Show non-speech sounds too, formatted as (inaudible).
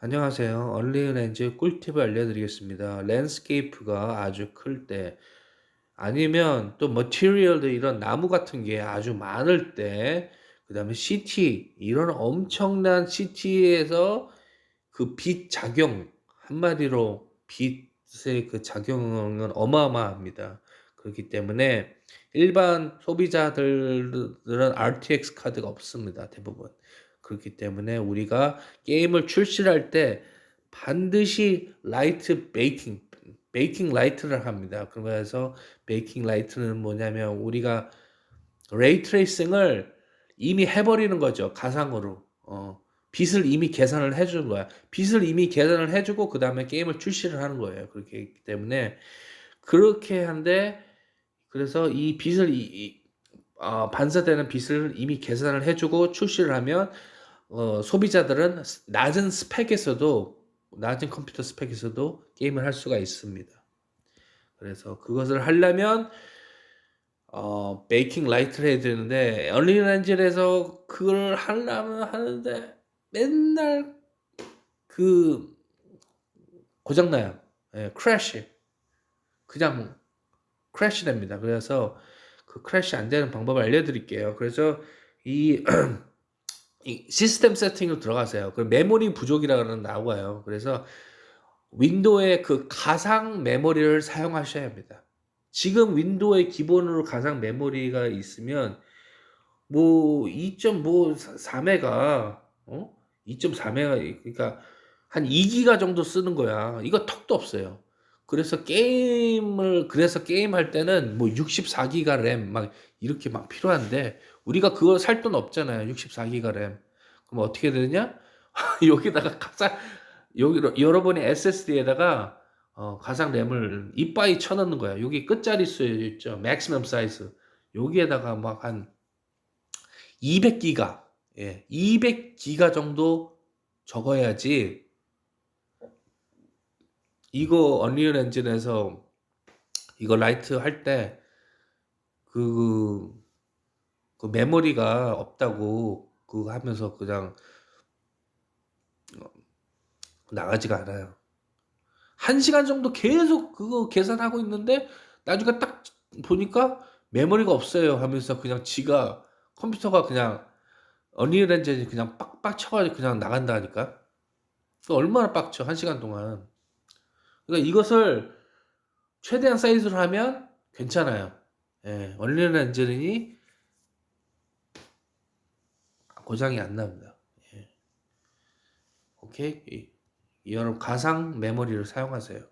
안녕하세요. 얼리언 엔즈 꿀팁을 알려드리겠습니다. 랜스케이프가 아주 클 때, 아니면 또 머티리얼들 이런 나무 같은 게 아주 많을 때, 그 다음에 CT, 이런 엄청난 CT에서 그 빛 작용, 한마디로 빛의 그 작용은 어마어마합니다. 그렇기 때문에 일반 소비자들은 RTX 카드가 없습니다. 대부분. 그렇기 때문에 우리가 게임을 출시할 때 반드시 라이트 베이킹, 베이킹 라이트를 합니다. 그래서 베이킹 라이트는 뭐냐면 우리가 레이 트레이싱을 이미 해버리는 거죠. 가상으로. 어, 빛을 이미 계산을 해주는 거야. 빛을 이미 계산을 해주고 그 다음에 게임을 출시를 하는 거예요. 그렇게 했기 때문에 그렇게 한데 그래서 이 빛을 이, 이, 어, 반사되는 빛을 이미 계산을 해주고 출시를 하면 어, 소비자들은 낮은 스펙에서도 낮은 컴퓨터 스펙에서도 게임을 할 수가 있습니다. 그래서 그것을 하려면 어, 베이킹 라이트를 해야 되는데 얼리언 엔젤에서 그걸 하려면 하는데 맨날 그 고장나요. 예, 크래시. 그냥 크래시 됩니다. 그래서 그 크래시 안 되는 방법을 알려드릴게요. 그래서 이, 이 (clears throat) 시스템 세팅을 들어가세요. 그 메모리 부족이라는 나와요. 그래서 윈도우의 그 가상 메모리를 사용하셔야 합니다. 지금 윈도우의 기본으로 가상 메모리가 있으면 뭐 2.4메가 어? 2.4메가 그러니까 한 2기가 정도 쓰는 거야. 이거 턱도 없어요. 그래서 게임을 그래서 게임 할 때는 뭐 64기가 램 막 이렇게 막 필요한데 우리가 그거 살돈 없잖아요. 64기가 램. 그럼 어떻게 되느냐? (laughs) 여기다가 가상 여기 여러분이 SSD에다가 어, 가상 램을 이빠이 쳐넣는 거야. 여기 끝자리 수 있죠. 맥시멈 사이즈. 여기에다가 막 한 200기가, 예, 200기가 정도 적어야지 이거 언리얼 엔진에서 이거 라이트 할때 그, 그 메모리가 없다고 그거 하면서 그냥 나가지가 않아요. 한 시간 정도 계속 그거 계산하고 있는데 나중에 딱 보니까 메모리가 없어요 하면서 그냥 지가 컴퓨터가 그냥 언리얼 엔진이 그냥 빡빡 쳐가지고 그냥 나간다니까. 얼마나 빡쳐 한 시간 동안. 그러니까 이것을 최대한 사이즈로 하면 괜찮아요. 예, 얼리언 엔진이 고장이 안 납니다. 예. 오케이. 여러분 가상 메모리를 사용하세요.